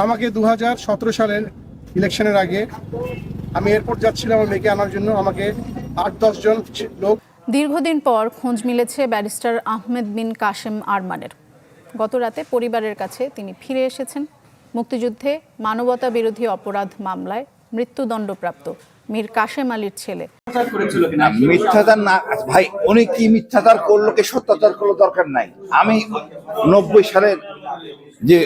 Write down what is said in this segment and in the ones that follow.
আমাকে দু হাজার সতেরো সালের ইলেকশনের আগে আমি এয়ারপোর্ট যাচ্ছিলাম আমার মেয়েকে আনার জন্য। আমাকে আট দশজন লোক দীর্ঘদিন পর খোঁজ মিলেছে ব্যারিস্টার আহমেদ বিন কাশেম আরমানের। গত রাতে পরিবারের কাছে তিনি ফিরে এসেছেন। মুক্তিযুদ্ধে মানবতা বিরোধী অপরাধ মামলায় মৃত্যুদণ্ডপ্রাপ্ত মীর কাশেম আলীর ছেলে। মিথ্যাচার না ভাই উনি কি মিথ্যাচার করল কি সত্যাচার করল দরকার নাই। আমি নব্বই সালের যে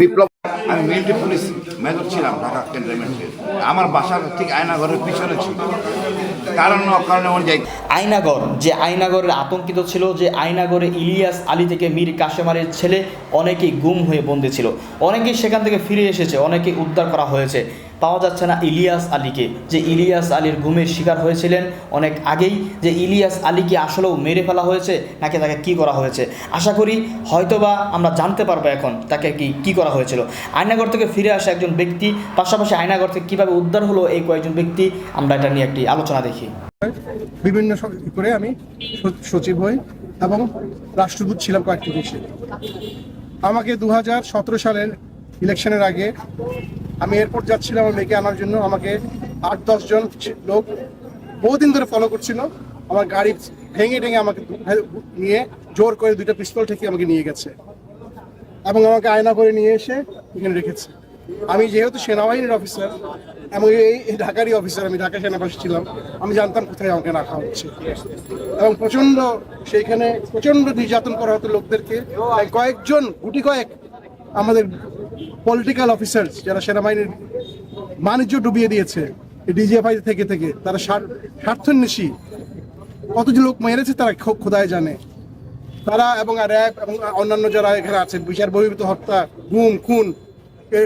বিপ্লব আমি মিলিটারি পুলিশ মেজর ছিলাম ঢাকা ক্যান্টনমেন্টে আমার বাসার ঠিক আয়নাঘরের পিছনে ছিল। কারণ যে আয়নাগরের আতঙ্কিত ছিল, যে আয়নাগরে ইলিয়াস আলী থেকে মীর কাশেমারের ছেলে অনেকেই গুম হয়ে বন্দী ছিল। অনেকেই সেখান থেকে ফিরে এসেছে, অনেকেই উদ্ধার করা হয়েছে। পাওয়া যাচ্ছে না ইলিয়াস আলীকে। যে ইলিয়াস আলীর গুমের শিকার হয়েছিলেন অনেক আগেই, যে ইলিয়াস আলীকে আসলেও মেরে ফেলা হয়েছে, নাকি তাকে কি করা হয়েছে? আশা করি হয়তোবা আমরা জানতে পারব এখন তাকে কি কি করা হয়েছিল। আয়নাগর থেকে ফিরে আসা একজন ব্যক্তি, পাশাপাশি আয়নাগর থেকে কীভাবে উদ্ধার হলো এই কয়েকজন ব্যক্তি, আমরা এটা নিয়ে একটি আলোচনা দেখি। বিভিন্ন করে আমি সচিব হই এবং রাষ্ট্রদূত ছিলাম কয়েকটি দেশে। আমাকে দু হাজার সতেরো সালের ইলেকশনের আগে আমি এয়ারপোর্ট যাচ্ছিলাম, আমার মেয়েকে আনার জন্য। আমাকে আট দশজন লোক বহুদিন ধরে ফলো করছিল। আমার গাড়ি ভেঙে ভেঙে আমাকে নিয়ে জোর করে দুইটা পিস্তল ঠেকে আমাকে নিয়ে গেছে এবং আমাকে আয়না করে নিয়ে এসে এখানে রেখেছে। আমি যেহেতু সেনাবাহিনীর অফিসার এবং এই ঢাকারই অফিসার আমি ঢাকা সেনাবাসী ছিলাম, আমি জানতাম কোথায় আমাকে রাখা হচ্ছে। এবং প্রচণ্ড সেইখানে প্রচণ্ড নির্যাতন করা হতো লোকদেরকে। কয়েকজন, গুটি কয়েক আমাদের পলিটিক্যাল অফিসার যারা সেনাবাহিনীর বাণিজ্য ডুবিয়ে দিয়েছে ডিজিএফআই থেকে থেকে, তারা স্বার- স্বার্থন্বেষী। কত যে লোক মেরেছে তারা খোদায় জানে। তারা এবং র্যাব এবং অন্যান্য যারা এখানে আছে, বিচার বহির্ভূত হত্যা, গুম, খুন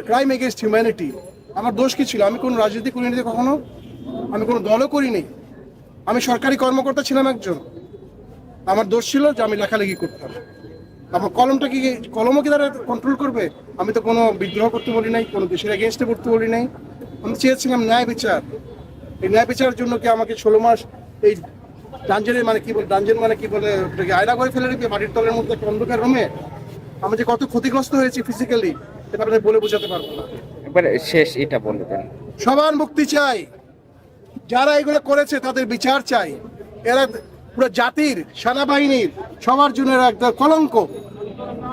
ক্রাইম এগেনস্ট হিউম্যানিটি আমার দোষ কি ছিল? আমি কোনো রাজনীতি করিনি কখনো, আমি কোনো দলও করিনি। আমি সরকারি কর্মকর্তা ছিলাম একজন। আমার দোষ ছিল যে আমি লেখালেখি করতাম। আমার কলমটা কি কলমও কি তারা কন্ট্রোল করবে? আমি তো কোনো বিদ্রোহ করতে বলি নাই কোনো দেশের এগেনস্টে করতে বলি নাই। আমি চেয়েছিলাম ন্যায় বিচার। এই ন্যায় বিচারের জন্য কি আমাকে ষোলো মাস এই ডাঞ্জেনের মানে কি বলে ডাঞ্জেন মানে কি বলে ওটাকে আয়না করে ফেলে রেখে মাটির তলের মধ্যে একটা অন্ধকার রুমে আমি যে কত ক্ষতিগ্রস্ত হয়েছি ফিজিক্যালি এটা আপনাদের বলে বোঝাতে পারব না। একবার শেষ এটা বলে দেন। সবার মুক্তি চাই। যারা এগুলো করেছে তাদের বিচার চাই। এরা পুরো জাতির সেনাবাহিনীর সবার জন্য একটা কলঙ্ক।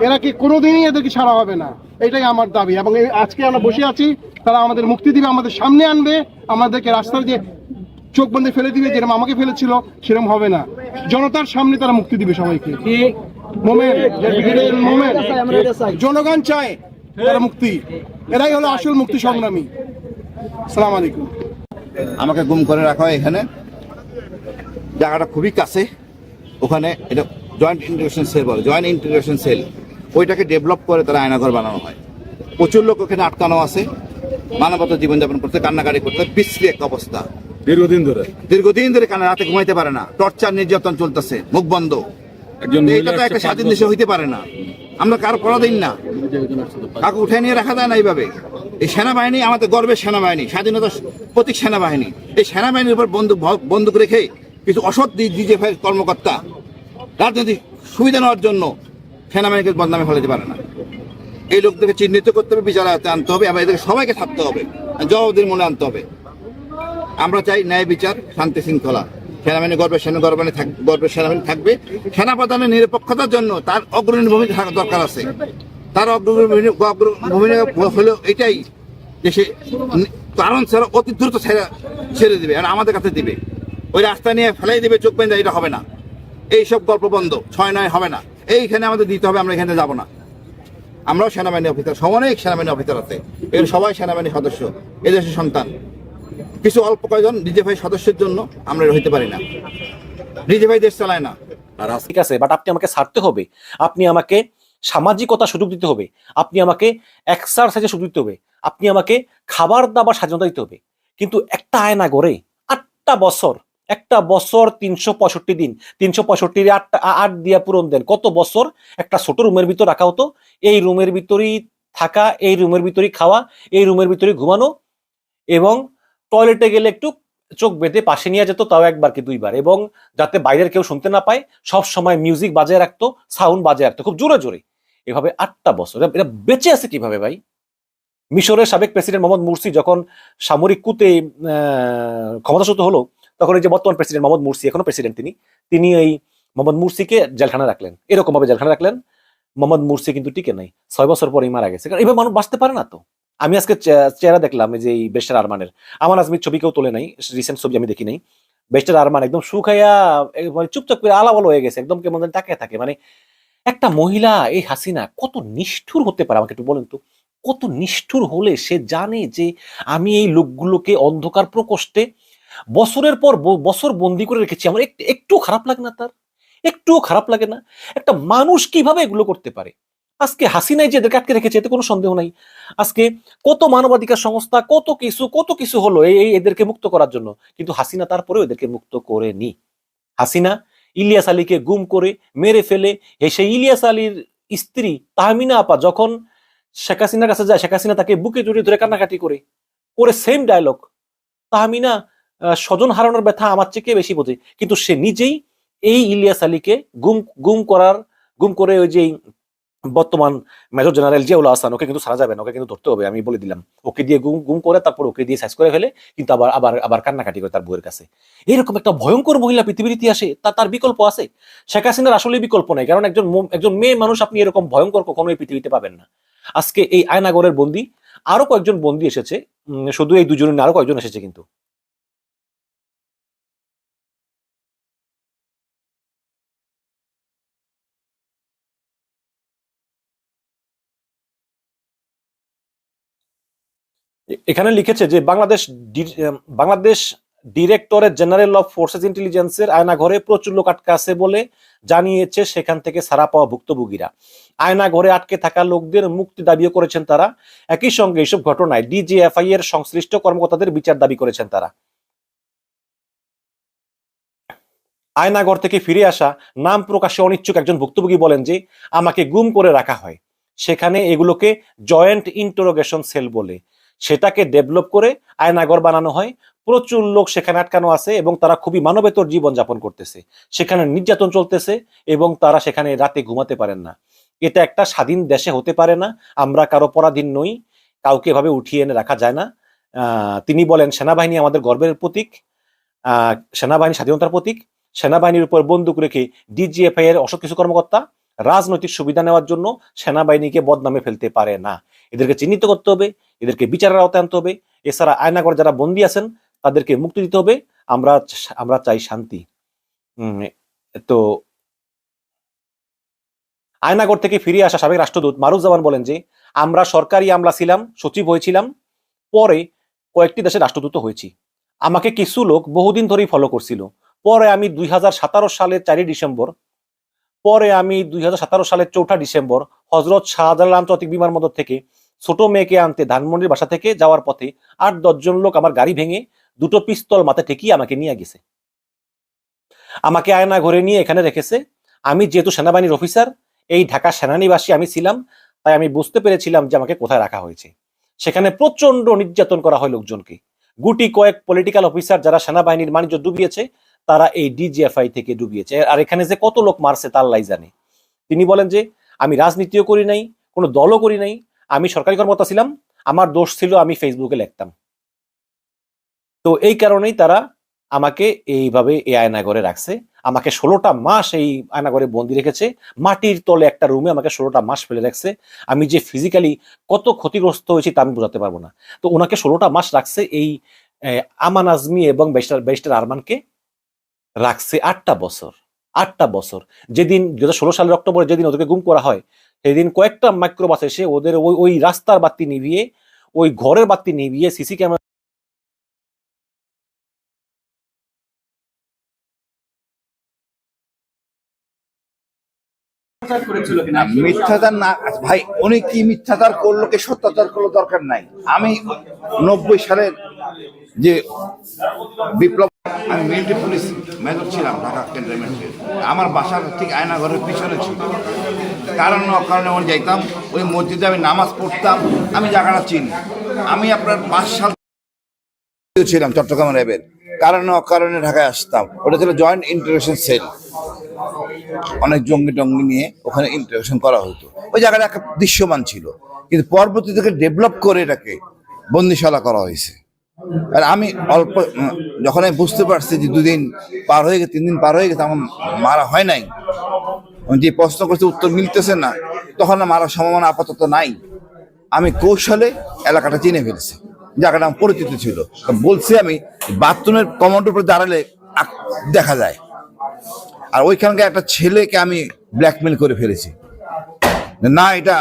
এরা কি কোনোদিনই এদেরকে ছাড়া হবে না? এটাই আমার দাবি। এবং আজকে আমরা বসে আছি তারা আমাদের মুক্তি দিবে আমাদের সামনে আনবে আমাদেরকে রাস্তায় দিয়ে চোখ বন্ধে ফেলে দিবে যেরকম আমাকে ফেলেছিল সেরকম হবে না। জনতার সামনে তারা মুক্তি দিবে সবাইকে। মোমেন্ট মোমেন্ট জনগণ চায় তারা মুক্তি। এরাই হলো আসল মুক্তি সংগ্রামী। সালাম আলাইকুম। আমাকে গুম করে রাখা হয় এখানে। জায়গাটা খুবই কাছে। ওখানে এটা জয়েন্ট ইন্টিগ্রেশন সেল বলে জয়েন্ট ইন্টিগ্রেশন সেল ওইটাকে ডেভেলপ করে তারা আয়নাঘর বানানো হয়। প্রচুর লোক ওখানে আটকানো আছে। মানবতা জীবনযাপন করতে কান্নাকাটি করতে বিশ্রী এক অবস্থা। দীর্ঘদিন ধরে? দীর্ঘদিন ধরে কানে রাতে ঘুমাইতে পারে না। টর্চার নির্যাতন চলতেছে মুখ বন্ধ। এটা তো একটা স্বাধীন দেশে হইতে পারে না। আমরা কারও পরাধীন না। কাউকে উঠে নিয়ে রাখা যায় না এইভাবে। এই সেনাবাহিনী আমাদের গর্বের সেনাবাহিনী স্বাধীনতার প্রতীক সেনাবাহিনী। এই সেনাবাহিনীর উপর বন্দুক বন্দুক রেখে কিছু অসৎ ডিজেফাই কর্মকর্তা, রাজনৈতিক সুবিধা নেওয়ার জন্য সেনাবাহিনীকে বদনামে ফেলাতে পারে না। এই লোকদেরকে চিহ্নিত করতে হবে, বিচার আয়ত্তে আনতে হবে, এবং এদেরকে সবাইকে থাকতে হবে জবাবদির মনে আনতে হবে। আমরা চাই ন্যায় বিচার, শান্তি শৃঙ্খলা। সেনাবাহিনী গর্বের সেনা গর্বানি গর্বের সেনাবাহিনী থাকবে। সেনাপ্রধানের নিরপেক্ষতার জন্য তার অগ্রণী ভূমিকা থাকা দরকার আছে। তার অগ্রণী ভূমি- ভূমিকা হলো এটাই যে সে কারণ ছাড়া অতি দ্রুত ছেড়ে ছেড়ে দিবে, আর আমাদের কাছে দিবে। ওই রাস্তা নিয়ে ফেলাই দিবে, চোখ বেঁধে, এটা হবে না। এইসব গল্প বন্ধ, ছয় নয় হবে না। এইখানে আমাদের দিতে হবে, আমরা এখানে যাব না। আমরাও সেনাবাহিনী অফিসার অনেক সেনাবাহিনী অফিসার আছে। এর সবাই সেনাবাহিনী সদস্য, এদেশের সন্তান। কিছু অল্প কয়েকজন ডিজেফাই সদস্যের জন্য আমরা হইতে পারি না। ডিজেফাই দেশ চালায় না। ঠিক আছে বাট আপনি আমাকে ছাড়তে হবে। আপনি আমাকে সামাজিকতা সুযোগ দিতে হবে। আপনি আমাকে এক্সারসাইজের সুযোগ দিতে হবে। আপনি আমাকে খাবার দাবার স্বাধীনতা দিতে হবে। কিন্তু একটা আয়না গড়ে আটটা বছর একটা বছর তিনশো পঁয়ষট্টি দিন, তিনশো পঁয়ষট্টি আটটা আট দিয়া পূরণ দেন। কত বছর? একটা ছোট রুমের ভিতর রাখা হতো। এই রুমের ভিতরেই থাকা, এই রুমের ভিতরেই খাওয়া, এই রুমের ভিতরেই ঘুমানো এবং টয়লেটে গেলে একটু চোখ বেঁধে পাশে নিয়ে যেত, তাও একবার কি দুইবার এবং যাতে বাইরের কেউ শুনতে না পায়, সব সময় মিউজিক বাজায় রাখতো সাউন্ড বাজায় রাখতো, খুব জোরে জোরে। এভাবে আটটা বছর। এরা বেঁচে আছে কীভাবে ভাই? মিশরের সাবেক প্রেসিডেন্ট মোহাম্মদ মুরসি যখন সামরিক কুতে ক্ষমতাচ্যুত হলো তখন এই যে বর্তমান প্রেসিডেন্ট মোহাম্মদ মুরসি এখনও প্রেসিডেন্ট তিনি তিনি এই মোহাম্মদ মুরসিকে জেলখানা রাখলেন। এরকম ভাবে জেলখানা রাখলেন, মোহাম্মদ মুরসি কিন্তু টিকে নাই। ছয় বছর পরেই মারা গেছে। কারণ এভাবে মানুষ বাঁচতে পারে না তো। আমি আজকে চেহারা দেখলাম যে এই বেস্টার আরমানের। আমার আজমির ছবি কেউ তোলে নাই রিসেন্ট ছবি আমি দেখি নাই। বেস্টার আরমান একদম শুকাইয়া মানে চুপচাপ করে আলাবল হয়ে গেছে, একদম কেমন যেন থাকে। মানে একটা মহিলা, এই হাসিনা, কত নিষ্ঠুর হতে পারে আমাকে একটু বলেন তো? কত নিষ্ঠুর হলে সে জানে যে আমি এই লোকগুলোকে অন্ধকার প্রকোষ্ঠে বছরের পর বছর বন্দি করে রেখেছি। আমার একটু খারাপ লাগে না তার। একটুও খারাপ লাগে না। একটা মানুষ কীভাবে এগুলো করতে পারে? আজকে হাসিনাই যে এদেরকে আটকে রেখেছে, এতে কোনো সন্দেহ নাই। আজকে কত মানবাধিকার সংস্থা, কত কিছু কত কিছু হলো এই এদেরকে মুক্ত করার জন্য। কিন্তু হাসিনা তারপরেও এদেরকে মুক্ত করেনি। হাসিনা ইলিয়াস আলীকে গুম করে মেরে ফেলে সেই ইলিয়াস আলীর স্ত্রী তাহমিনা আপা যখন শেখ হাসিনার কাছে যায়, শেখ হাসিনা তাকে বুকে জড়িয়ে ধরে কান্নাকাটি করে করে সেম ডায়লগ তাহমিনা স্বজন হারানোর ব্যথা আমার চেয়ে বেশি বোঝে। কিন্তু সে নিজেই এই ইলিয়াস আলীকে গুম গুম করার, গুম করে ওই যে বর্তমান মেজর জেনারেল জিয়াউল হাসান, ওকে কিন্তু ছাড়া যাবে না ওকে কিন্তু ধরতে হবে, আমি বলে দিলাম। ওকে দিয়ে গুম গুম করে তারপর ওকে দিয়ে সাইজ করে ফেলে, কিন্তু আবার আবার আবার কান্নাকাটি করে তার বউয়ের কাছে। এরকম একটা ভয়ঙ্কর মহিলা পৃথিবীর ইতিহাসে তা তার বিকল্প আছে? শেখ হাসিনার আসলে বিকল্প নাই, কারণ একজন একজন মেয়ে মানুষ আপনি এরকম ভয়ঙ্কর কখনো এই পৃথিবীতে পাবেন না। আজকে এই আয়নাগরের বন্দি, আরও কয়েকজন বন্দি এসেছে শুধু এই দুজনের, আরও কয়েকজন এসেছে কিন্তু। এখানে লিখেছে যে Bangladesh Bangladesh directorate general of forces ইন্টেলিজেন্সের আয়নাঘরে প্রচুর লোক আটকে আছে বলে জানিয়েছে সেখান থেকে সারা পাওয়া ভুক্তভোগীরা। আয়নাঘরে আটকে থাকা লোকদের মুক্তি দাবিও করেছেন তারা। একই সঙ্গে এইসব ঘটনায় ডিজিএফআই এর সংশ্লিষ্ট কর্মকর্তাদের বিচার দাবি করেছেন তারা। আয়নাঘর থেকে ফিরে আসা নাম প্রকাশে অনিচ্ছুক একজন ভুক্তভোগী বলেন যে, আমাকে গুম করে রাখা হয়। সেখানে এগুলোকে জয়েন্ট ইন্টারোগেশন সেল বলে। সেটাকে ডেভেলপ করে আয়নাগর বানানো হয়। প্রচুর লোক সেখানে আটকানো আছে এবং তারা খুবই মানবেতর জীবন যাপন করতেছে। সেখানে নির্যাতন চলতেছে এবং তারা সেখানে রাতে ঘুমাতে পারেন না। এটা একটা স্বাধীন দেশে হতে পারে না। আমরা কারও পরাধীন নই। কাউকে এভাবে উঠিয়ে এনে রাখা যায় না। তিনি বলেন, সেনাবাহিনী আমাদের গর্বের প্রতীক। সেনাবাহিনী স্বাধীনতার প্রতীক। সেনাবাহিনীর উপর বন্দুক রেখে ডিজিএফআই এর অসৎ কিছু কর্মকর্তা রাজনৈতিক সুবিধা নেওয়ার জন্য সেনাবাহিনীকে বদনামে ফেলতে পারে না। এদেরকে চিহ্নিত করতে হবে। এদেরকে বিচারের আওতায় আনতে হবে। এছাড়া আয়নাগর যারা বন্দী আছেন, তাদেরকে মুক্তি দিতে হবে। আমরা আমরা চাই শান্তি। তো আয়নাগর থেকে ফিরে আসা সাবেক রাষ্ট্রদূত মারুফ বলেন যে, আমরা সরকারি আমলা ছিলাম, সচিব হয়েছিলাম, পরে কয়েকটি দেশের রাষ্ট্রদূত হয়েছি। আমাকে কিছু লোক বহুদিন ধরেই ফলো করছিল। পরে আমি দুই হাজার সালের চারই ডিসেম্বর, পরে আমি দুই সালের চৌঠা ডিসেম্বর হজরত শাহজালাল আন্তর্জাতিক বিমানবন্দর থেকে ছোট মেয়েকে আনতে ধানমন্ডির বাসা থেকে যাওয়ার পথে আট দশজন লোক আমার গাড়ি ভেঙে দুটো পিস্তল মাথা ঠেকিয়ে আমাকে নিয়ে গেছে। আমাকে আয়না ঘরে নিয়ে এখানে রেখেছে। আমি যেহেতু সেনাবাহিনীর অফিসার, এই ঢাকা সেনানিবাসী আমি ছিলাম, তাই আমি বুঝতে পেরেছিলাম যে আমাকে কোথায় রাখা হয়েছে। সেখানে প্রচণ্ড নির্যাতন করা হয় লোকজনকে। গুটি কয়েক পলিটিক্যাল অফিসার যারা সেনাবাহিনীর বাণিজ্য ডুবিয়েছে, তারা এই ডিজিএফআই থেকে ডুবিয়েছে। আর এখানে যে কত লোক মারছে তার লাই জানে। তিনি বলেন যে, আমি রাজনীতিও করি নাই, কোনো দলও করি নাই আমি সরকারি কর্মকর্তা ছিলাম, আমার দোষ ছিল আমি ফেসবুকে লিখতাম। তো এই কারণেই তারা আমাকে এইভাবে এই আয়নাগরে রাখছে। আমাকে ষোলোটা মাস এই আয়নাগরে বন্দি রেখেছে। মাটির তলে একটা রুমে আমাকে ষোলোটা মাস ফেলে রাখছে। আমি যে ফিজিক্যালি কত ক্ষতিগ্রস্ত হয়েছি তা আমি বোঝাতে পারব না। তো ওনাকে ষোলোটা মাস রাখছে এই আমান আজমি এবং ব্যারিস্টার ব্যারিস্টার আরমানকে রাখছে আটটা বছর। আটটা বছর। যেদিন দু হাজার ষোলো সালের অক্টোবরে যেদিন ওদেরকে গুম করা হয় সেদিন কয়েকটা মাইক্রোবাস এসে ওদের ওই ওই রাস্তার বাতি নিভিয়ে ওই ঘরের বাতি নিভিয়ে সিসি ক্যামেরা মিথ্যাচার না ভাই উনি কি মিথ্যাচার করল কি সত্যাচার করল দরকার নাই। আমি নব্বই সালের যে বিপ্লব আমি মিলিটারি পুলিশ মেজর ছিলাম ঢাকা ক্যান্টনমেন্টে আমার বাসার ঠিক আয়নাঘরের পিছনে ছিল। কারণ অকারণে আমি যাইতাম, ওই মসজিদে আমি নামাজ পড়তাম, আমি জায়গাটা চিনি। আমি আপনার পাঁচ সাল ছিলাম চট্টগ্রাম র্যাবের। কারণে অকারণে ঢাকায় আসতাম। ওটা ছিল জয়েন্ট ইন্টারভেশন সেল অনেক জঙ্গি টঙ্গি নিয়ে ওখানে ইন্টারভেশন করা হতো। ওই জায়গাটা একটা দৃশ্যমান ছিল। কিন্তু পরবর্তী থেকে ডেভেলপ করে এটাকে বন্দিশালা করা হয়েছে। আর আমি অল্প যখন আমি বুঝতে পারছি যে দুদিন পার হয়ে গেছে, তিন দিন পার হয়ে গেছে, আমার মারা হয় নাই। যে প্রশ্ন করছে, উত্তর মিলতেছে না, তখন আর মারার সম্ভাবনা আপাতত নাই। আমি কৌশলে এলাকাটা চিনে ফেলছি জায়গাটা আমার পরিচিত ছিল। বলছি আমি, বাথরুমের কমোডের উপরে দাঁড়ালে দেখা যায়। আর ওইখানকার একটা ছেলেকে আমি ব্ল্যাকমেল করে ফেলেছি। না, এটা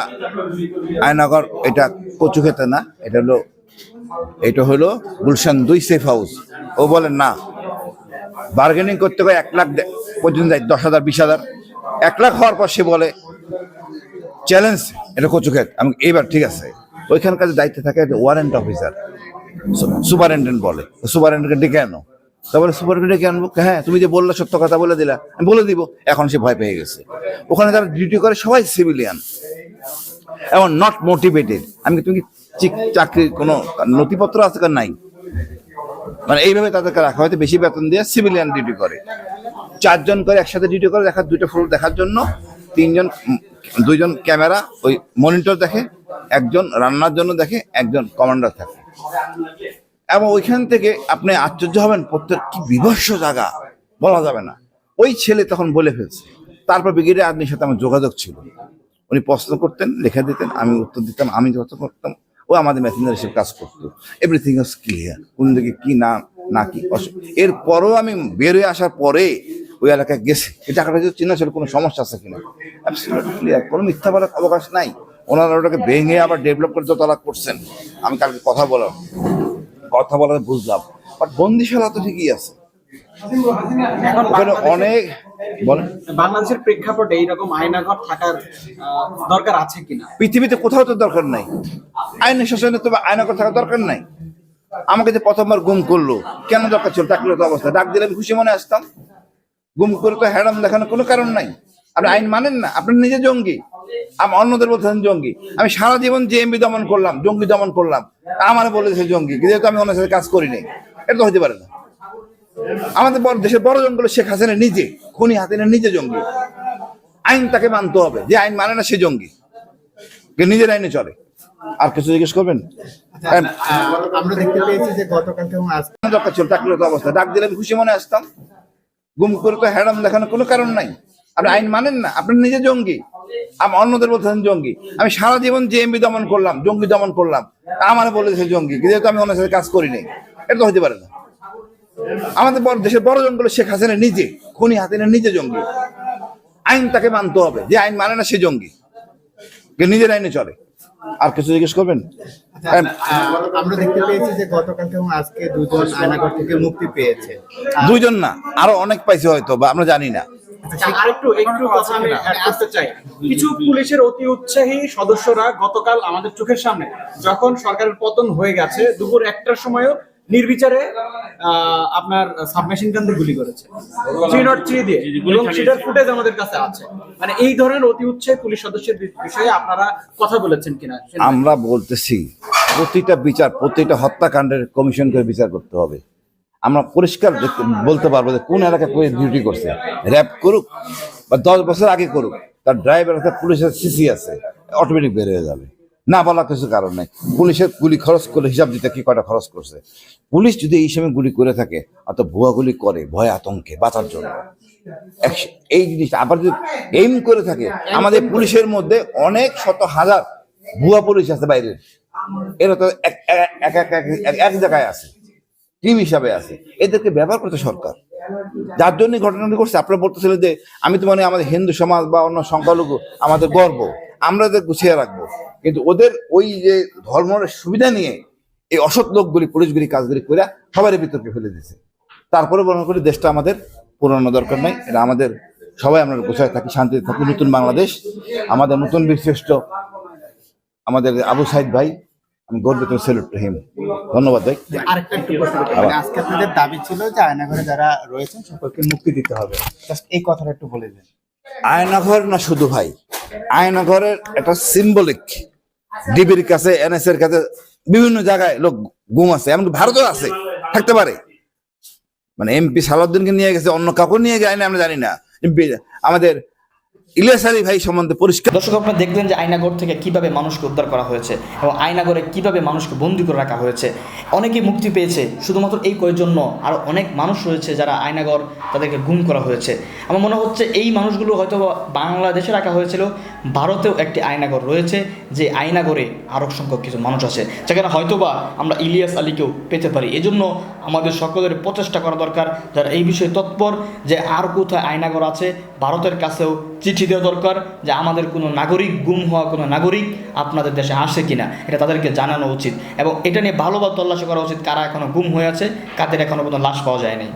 আয়নাগর, এটা কচু খেতে না, এটা হলো এটা হলো গুলশান দুই সেফ হাউস। ও বলেন না, বার্গেনিং করতে গিয়ে এক লাখ পর্যন্ত যায়, দশ হাজার, বিশ হাজার। এক লাখ হওয়ার পর সে বলে চ্যালেঞ্জ এটা কচু খেত। আমি, এইবার ঠিক আছে। ওইখানকার দায়িত্বে থাকে ওয়ারেন্ট অফিসার সুপারিনটেন্ডেন্ট বলে। সুপারিনটেন্ডেন্ট ডেকে আনো। তারপরে সুপারিনটেন্ডেন্ট ডেকে আনব? হ্যাঁ তুমি যে বললে সত্য কথা বলে দিলা, আমি বলে দিব। এখন সে ভয় পেয়ে গেছে। ওখানে যারা ডিউটি করে সবাই সিভিলিয়ান এবং নট মোটিভেটেড আমি, তুমি চাকরির কোনো নথিপত্র আছে কার নাই? মানে এইভাবে তাদেরকে রাখা হয়তো বেশি বেতন দিয়ে সিভিলিয়ান ডিউটি করে। চারজন করে একসাথে ডিউটি করে দেখার দুইটা ফ্লোর দেখার জন্য। তিনজন, দুইজন ক্যামেরা ওই মনিটর দেখে, একজন রান্নার জন্য দেখে, একজন কমান্ডার থাকে। এবং ওইখান থেকে আপনি আশ্চর্য হবেন, প্রত্যেক কি বিভৎস জায়গা, বলা যাবে না। ওই ছেলে তখন বলে ফেলছে। তারপর ব্রিগেডের আদমির সাথে আমার যোগাযোগ ছিল। উনি প্রশ্ন করতেন, লিখে দিতেন, আমি উত্তর দিতাম, আমি যত করতাম। ও আমাদের মেসেঞ্জার হিসেবে কাজ করতো। এভরিথিং ওয়াজ ক্লিয়ার কোন দিকে কি না না কি এরপরও আমি বের হয়ে আসার পরে ওই এলাকায় গেছি। এই টাকাটা যদি চিনা ছিল, কোনো সমস্যা আছে কিনা? ক্লিয়ার কোনো মিথ্যা বলার অবকাশ নাই। ওনারা ওটাকে ভেঙে আবার ডেভেলপ করে দোতলা করছেন। আমি কালকে কথা বললাম। কথা বলাতে বুঝলাম। বাট বন্দিশালা তো ঠিকই আছে। ওখানে অনেক বলেন। বাংলাদেশের প্রেক্ষাপটে এইরকম আয়নাঘর থাকার দরকার আছে কিনা? পৃথিবীতে কোথাও তো দরকার নাই। আইনের শাসনে তো আয়না করে থাকার দরকার নাই। আমাকে যে প্রথমবার গুম করল কেন দরকার ছিল? চাকরির অবস্থা। ডাক দিলে আমি খুশি মনে আসতাম। গুম করে তো হ্যাডাম দেখানোর কোনো কারণ নাই। আপনি আইন মানেন না। আপনি নিজে জঙ্গি। আমি অন্যদের বলতেছেন জঙ্গি। আমি সারা জীবন যে জেএমবি দমন করলাম জঙ্গি দমন করলাম। আমার বলেছে জঙ্গি যেহেতু আমি ওনার সাথে কাজ করিনি এটা তো হতে পারে না। আমাদের বড় দেশের বড় জঙ্গল শেখ হাসিনা নিজে খুনি হাসিনা নিজে জঙ্গি। আইন তাকে মানতে হবে যে আইন মানে না সে জঙ্গি। নিজের আইনে চলে। আর কিছু জিজ্ঞেস করবেন? আমরা দেখতে পেয়েছি যে গতকালকে এবং আজকে কেন দরকার ছিল? চাকরির অবস্থা। ডাক দিলে আমি খুশি মনে আসতাম। গুম করে তো হ্যাডাম দেখানোর কোনো কারণ নাই। আপনি আইন মানেন না। আপনি নিজে জঙ্গি। আমি অন্যদের বলতেছেন জঙ্গি। আমি সারা জীবন জেএমবি দমন করলাম জঙ্গি দমন করলাম। আমার বলেছে জঙ্গি। যেহেতু আমি ওনার সাথে কাজ করিনি এটা তো হতে পারে না। আমাদের বড় দেশের বড় জঙ্গল শেখ হাসিনা নিজে খুনি হাসিনা নিজে জঙ্গি। আইন তাকে মানতে হবে যে আইন মানে না সে জঙ্গি। নিজের আইনে চলে। আর কিছু জিজ্ঞেস করবেন? আমরা দেখতে পেয়েছি যে গতকালকে এবং আজকে দুজন আয়নাঘর থেকে মুক্তি পেয়েছে। দুইজন না আরও অনেক পাইছে হয়তো বা আমরা জানি না। আচ্ছা, আরেকটু একটু কথা আমি add চাই। কিছু পুলিশের অতি উৎসাহী সদস্যরা গতকাল আমাদের চোখের সামনে যখন সরকারের পতন হয়ে গেছে দুপুর একটার সময়ও নির্বিচারে আহ, আপনার সাবমেশিন গান দিয়ে গুলি করেছে। থ্রি নট থ্রি দিয়ে। এবং সেটার ফুটেজ আমাদের কাছে আছে। মানে এই ধরনের অতি উৎসাহী পুলিশ সদস্যের বিষয়ে আপনারা কথা বলেছেন কিনা? আমরা বলতেছি প্রতিটা বিচার প্রতিটা হত্যাকাণ্ডের কমিশন করে বিচার করতে হবে। আমরা পরিষ্কার বলতে পারব যে কোন এলাকায় পুলিশ ডিউটি করছে। র্যাব করুক বা দশ বছর আগে করুক তার ড্রাইভার আছে পুলিশের সিসি আছে অটোমেটিক বের হয়ে যাবে। না বলা কিছু কারণ নেই। পুলিশের গুলি খরচ করলে হিসাব দিতে কি কটা খরচ করছে? পুলিশ যদি এই সময় গুলি করে থাকে অত ভুয়া গুলি করে, ভয় আতঙ্কে, বাঁচার জন্য। এই জিনিসটা আবার যদি এইম করে থাকে, আমাদের পুলিশের মধ্যে অনেক শত হাজার ভুয়া পুলিশ আছে বাইরের এরা তো এক জায়গায় আছে টিম হিসাবে আছে। এদেরকে ব্যবহার করতে সরকার। যার জন্য ঘটনাটি ঘটছে, আপনারা বলতেছিলেন যে, আমি তো মানে আমাদের হিন্দু সমাজ বা অন্য সংখ্যালঘু, আমাদের গর্ব। আমরা এদের গুছিয়ে রাখব। কিন্তু ওদের ওই যে ধর্মের সুবিধা নিয়ে এই অসৎ লোকগুলি পুলিশগুলি কাজগুলি করে সবারই বিতর্কে ফেলে দিয়েছে তারপরে মনে করি দেশটা আমাদের পুরানো দরকার নাই। এটা আমাদের সবাই আমরা গোছায় থাকি শান্তিতে থাকি। নতুন বাংলাদেশ আমাদের নতুন বীরশ্রেষ্ঠ আমাদের আবু সাইদ ভাই আমি গর্বিত সেলুট হিম ধন্যবাদ ভাই। আরেকটা একটু প্রশ্ন আজকে আপনাদের দাবি ছিল যে আয়নাঘরে যারা রয়েছেন সকলকে মুক্তি দিতে হবে। এই কথাটা একটু বলে দিন। আয়নাঘর না শুধু ভাই? আয়নাঘরের একটা সিম্বলিক ডিবির কাছে এনএস এর কাছে বিভিন্ন জায়গায় লোক গুম আছে, এমনকি ভারতেও আছে, থাকতে পারে। মানে এমপি সালাউদ্দিনকে নিয়ে গেছে, অন্য কাউকে নিয়ে যায় না, আমরা জানি না। আমাদের ইলিয়াস আলী ভাই সম্বন্ধে পরিষ্কার। দর্শক আপনারা দেখলেন যে আয়নাগর থেকে কীভাবে মানুষকে উদ্ধার করা হয়েছে এবং আয়নাগরে কীভাবে মানুষকে বন্দি করে রাখা হয়েছে। অনেকেই মুক্তি পেয়েছে শুধুমাত্র এই কয়েকজন নয়, আরও অনেক মানুষ রয়েছে যারা আয়নাগর তাদেরকে গুম করা হয়েছে। আমার মনে হচ্ছে এই মানুষগুলো হয়তো বাংলাদেশে রাখা হয়েছিল ভারতেও একটি আয়নাগর রয়েছে যে আয়নাগরে আরও সংখ্যক কিছু মানুষ আছে যেখানে হয়তোবা আমরা ইলিয়াস আলীকেও পেতে পারি। এজন্য আমাদের সকলের প্রচেষ্টা করা দরকার যারা এই বিষয়ে তৎপর যে আর কোথায় আয়নাগর আছে ভারতের কাছেও চিঠি দেওয়া দরকার যে আমাদের কোনো নাগরিক, গুম হওয়া কোনো নাগরিক আপনাদের দেশে আসে কিনা, এটা তাদেরকে জানানো উচিত। এবং এটা নিয়ে ভালোভাবে তল্লাশি করা উচিত কারা এখনও গুম হয়ে আছে, কাদের এখনও কোনো লাশ পাওয়া যায়নি।